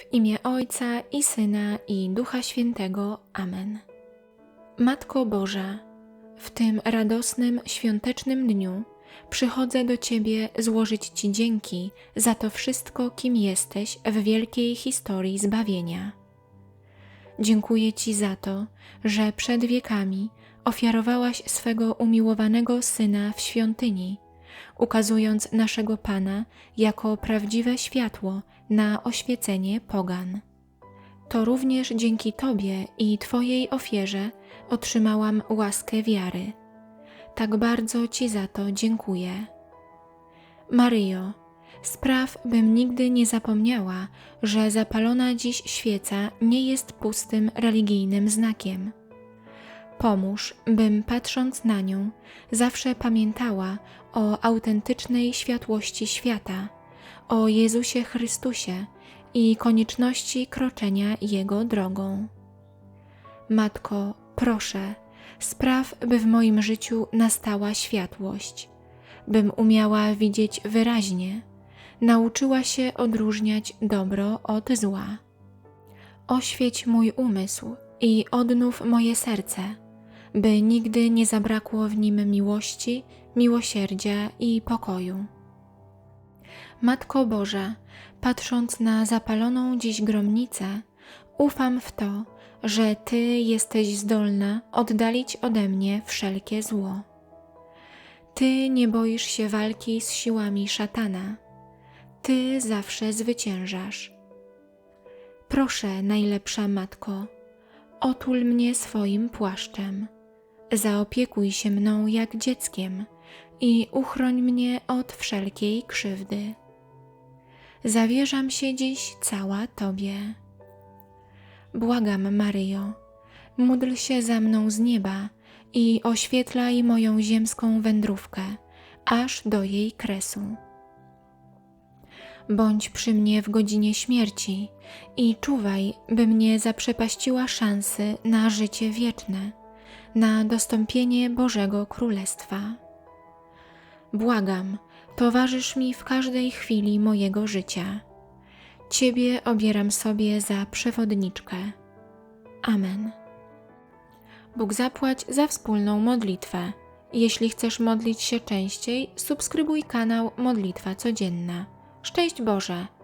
W imię Ojca i Syna i Ducha Świętego. Amen. Matko Boża, w tym radosnym, świątecznym dniu przychodzę do Ciebie złożyć Ci dzięki za to wszystko, kim jesteś w wielkiej historii zbawienia. Dziękuję Ci za to, że przed wiekami ofiarowałaś swego umiłowanego Syna w świątyni, ukazując naszego Pana jako prawdziwe światło na oświecenie pogan. To również dzięki Tobie i Twojej ofierze otrzymałam łaskę wiary. Tak bardzo Ci za to dziękuję. Maryjo, spraw, bym nigdy nie zapomniała, że zapalona dziś świeca nie jest pustym religijnym znakiem. Pomóż, bym patrząc na nią, zawsze pamiętała o autentycznej światłości świata, o Jezusie Chrystusie i konieczności kroczenia Jego drogą. Matko, proszę, spraw, by w moim życiu nastała światłość, bym umiała widzieć wyraźnie, nauczyła się odróżniać dobro od zła. Oświeć mój umysł i odnów moje serce, by nigdy nie zabrakło w nim miłości, miłosierdzia i pokoju. Matko Boża, patrząc na zapaloną dziś gromnicę, ufam w to, że Ty jesteś zdolna oddalić ode mnie wszelkie zło. Ty nie boisz się walki z siłami szatana. Ty zawsze zwyciężasz. Proszę, najlepsza Matko, otul mnie swoim płaszczem. Zaopiekuj się mną jak dzieckiem i uchroń mnie od wszelkiej krzywdy. Zawierzam się dziś cała Tobie. Błagam, Maryjo, módl się za mną z nieba i oświetlaj moją ziemską wędrówkę, aż do jej kresu. Bądź przy mnie w godzinie śmierci i czuwaj, by mnie zaprzepaściła szansy na życie wieczne, na dostąpienie Bożego Królestwa. Błagam, towarzysz mi w każdej chwili mojego życia. Ciebie obieram sobie za przewodniczkę. Amen. Bóg zapłać za wspólną modlitwę. Jeśli chcesz modlić się częściej, subskrybuj kanał Modlitwa Codzienna. Szczęść Boże!